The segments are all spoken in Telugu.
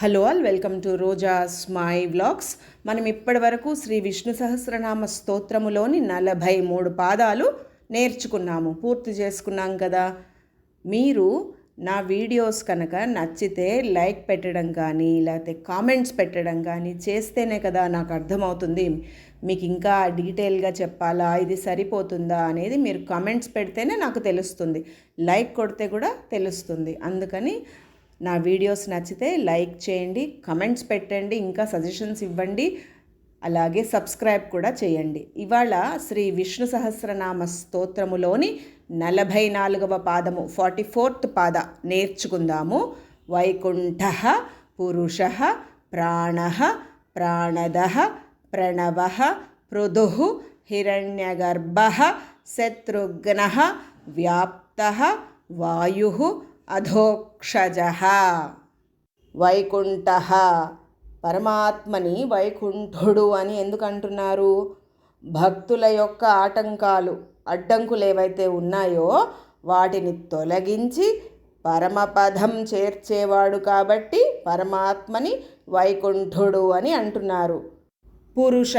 Hello all welcome to Roja's my vlogs. మనం ఇప్పటి వరకు శ్రీ విష్ణు సహస్రనామ స్తోత్రములోని నలభై మూడు పాదాలు నేర్చుకున్నాము పూర్తి చేసుకున్నాం కదా. మీరు నా వీడియోస్ కనుక నచ్చితే లైక్ పెట్టడం కానీ లేకపోతే కామెంట్స్ పెట్టడం కానీ చేస్తేనే కదా నాకు అర్థమవుతుంది. మీకు ఇంకా డీటెయిల్గా చెప్పాలా ఇది సరిపోతుందా అనేది మీరు కామెంట్స్ పెడితేనే నాకు తెలుస్తుంది. లైక్ కొడితే కూడా తెలుస్తుంది. అందుకని నా వీడియోస్ నచ్చితే లైక్ చేయండి కమెంట్స్ పెట్టండి ఇంకా సజెషన్స్ ఇవ్వండి అలాగే సబ్స్క్రైబ్ కూడా చేయండి. ఇవాళ శ్రీ విష్ణు సహస్రనామ స్తోత్రములోని నలభై నాలుగవ పాదము ఫార్టీ ఫోర్త్ పాద నేర్చుకుందాము. వైకుంఠ పురుష ప్రాణ ప్రాణద ప్రణవ పృదు హిరణ్యగర్భ శత్రుఘ్న వ్యాప్త వాయు అధోక్షజ వైకుంఠ. పరమాత్మని వైకుంఠుడు అని ఎందుకంటున్నారు? భక్తుల యొక్క ఆటంకాలు అడ్డంకులు ఏవైతే ఉన్నాయో వాటిని తొలగించి పరమపదం చేర్చేవాడు కాబట్టి పరమాత్మని వైకుంఠుడు అని అంటున్నారు. పురుష.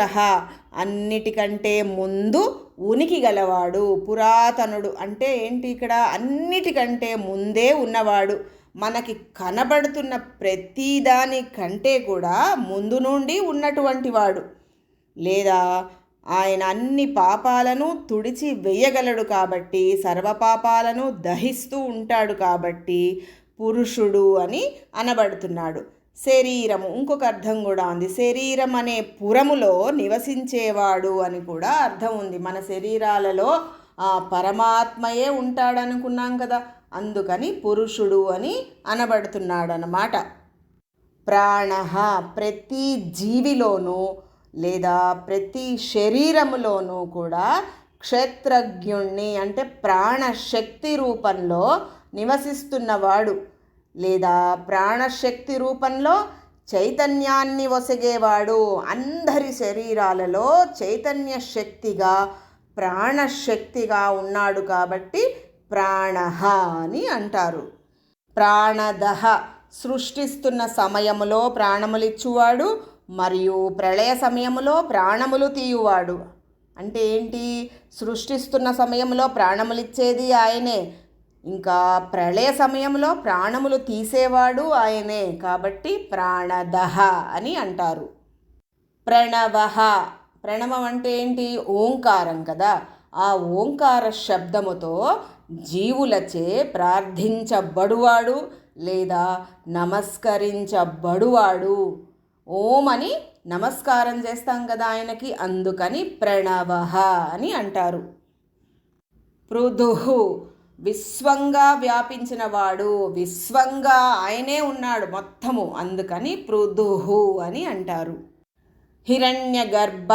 అన్నిటికంటే ముందు ఉనికి గలవాడు పురాతనుడు. అంటే ఏంటి ఇక్కడ? అన్నిటికంటే ముందే ఉన్నవాడు. మనకి కనబడుతున్న ప్రతిదాని కంటే కూడా ముందు నుండి ఉన్నటువంటి వాడు. లేదా ఆయన అన్ని పాపాలను తుడిచి వేయగలడు కాబట్టి సర్వపాపాలను దహిస్తూ ఉంటాడు కాబట్టి పురుషుడు అని అనబడుతున్నాడు. శరీరము. ఇంకొక అర్థం కూడా ఉంది. శరీరం అనే పురములో నివసించేవాడు అని కూడా అర్థం ఉంది. మన శరీరాలలో ఆ పరమాత్మయే ఉంటాడనుకున్నాం కదా. అందుకని పురుషుడు అని అనబడుతున్నాడనమాట ప్రాణ ప్రతి జీవిలోనూ లేదా ప్రతి శరీరములోనూ కూడా క్షేత్రజ్ఞుణ్ణి అంటే ప్రాణశక్తి రూపంలో నివసిస్తున్నవాడు. లేదా ప్రాణశక్తి రూపంలో చైతన్యాన్ని వసగేవాడు. అందరి శరీరాలలో చైతన్య శక్తిగా ప్రాణశక్తిగా ఉన్నాడు కాబట్టి ప్రాణహ అని అంటారు. ప్రాణదహ సృష్టిస్తున్న సమయములో ప్రాణములిచ్చువాడు మరియు ప్రళయ సమయములో ప్రాణములు తీయువాడు. అంటే ఏంటి? సృష్టిస్తున్న సమయంలో ప్రాణములిచ్చేది ఆయనే. ఇంకా ప్రళయ సమయంలో ప్రాణములు తీసేవాడు ఆయనే కాబట్టి ప్రాణదహ అని అంటారు. ప్రణవహ ప్రణవం అంటే ఏంటి? ఓంకారం కదా. ఆ ఓంకార శబ్దముతో జీవులచే ప్రార్థించబడువాడు లేదా నమస్కరించబడువాడు. ఓం అని నమస్కారం చేస్తాం కదా ఆయనకి అందుకని ప్రణవహ అని అంటారు. పృదుహు విశ్వంగా వ్యాపించిన వాడు విశ్వంగా ఆయనే ఉన్నాడు మొత్తము అందుకని పృదుహు అని అంటారు. హిరణ్య గర్భ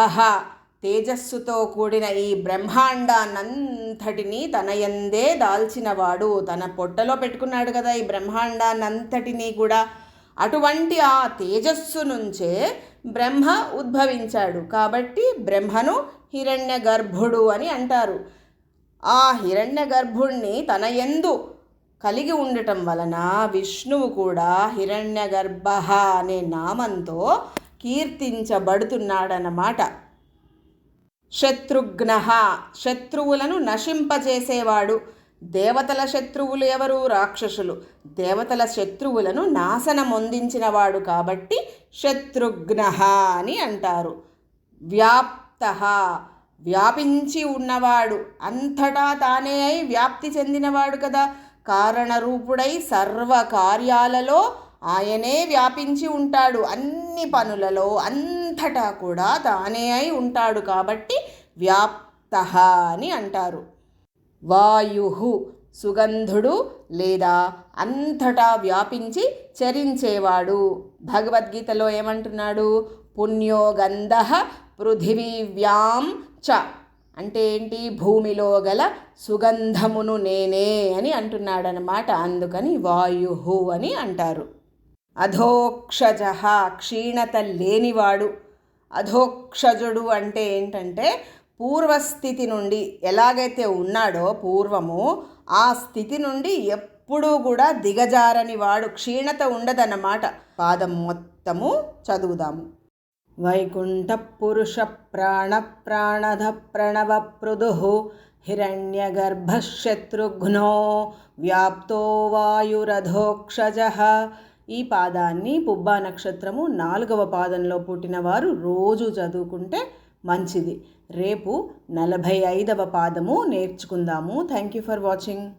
తేజస్సుతో కూడిన ఈ బ్రహ్మాండాన్నంతటినీ తన ఎందే దాల్చినవాడు తన పొట్టలో పెట్టుకున్నాడు కదా ఈ బ్రహ్మాండాన్నంతటినీ కూడా. అటువంటి ఆ తేజస్సు నుంచే బ్రహ్మ ఉద్భవించాడు. కాబట్టి బ్రహ్మను హిరణ్య గర్భుడు అని అంటారు. ఆ హిరణ్య గర్భుణ్ణి తన ఎందు కలిగి ఉండటం వలన విష్ణువు కూడా హిరణ్య గర్భ అనే నామంతో కీర్తించబడుతున్నాడన్నమాట. శత్రుఘ్న శత్రువులను నశింపజేసేవాడు. దేవతల శత్రువులు ఎవరు? రాక్షసులు. దేవతల శత్రువులను నాశనమొందించినవాడు కాబట్టి శత్రుఘ్న అని అంటారు. వ్యాప్త వ్యాపించి ఉన్నవాడు. అంతటా తానే అయి వ్యాప్తి చెందినవాడు కదా. కారణరూపుడై సర్వ కార్యాలలో ఆయనే వ్యాపించి ఉంటాడు. అన్ని పనులలో అంతటా కూడా తానే అయి ఉంటాడు కాబట్టి వ్యాప్త అని అంటారు. వాయు సుగంధుడు లేదా అంతటా వ్యాపించి చరించేవాడు. భగవద్గీతలో ఏమంటున్నాడు? పుణ్యోగంధ పృథివీవ్యాం చ. అంటే ఏంటి? భూమిలో గల సుగంధమును నేనే అని అంటున్నాడనమాట. అందుకని వాయు అని అంటారు. అధోక్షజ క్షీణత లేనివాడు. అధోక్షజుడు అంటే ఏంటంటే పూర్వస్థితి నుండి ఎలాగైతే ఉన్నాడో పూర్వము ఆ స్థితి నుండి ఎప్పుడూ కూడా దిగజారని వాడు. క్షీణత ఉండదన్నమాట. పాదం మొత్తము చదువుదాము. వైకుంఠ ప్రాణ ప్రాణధ ప్రణవ పృదు హిరణ్యగర్భశత్రుఘ్నో వ్యాప్తో వాయురధోక్షజః ఈ పాదాన్ని పుబ్బా నక్షత్రము నాలుగవ పాదంలో పుట్టిన వారు రోజు చదువుకుంటే మంచిది. రేపు నలభై ఐదవ పాదము నేర్చుకుందాము. Thank you for watching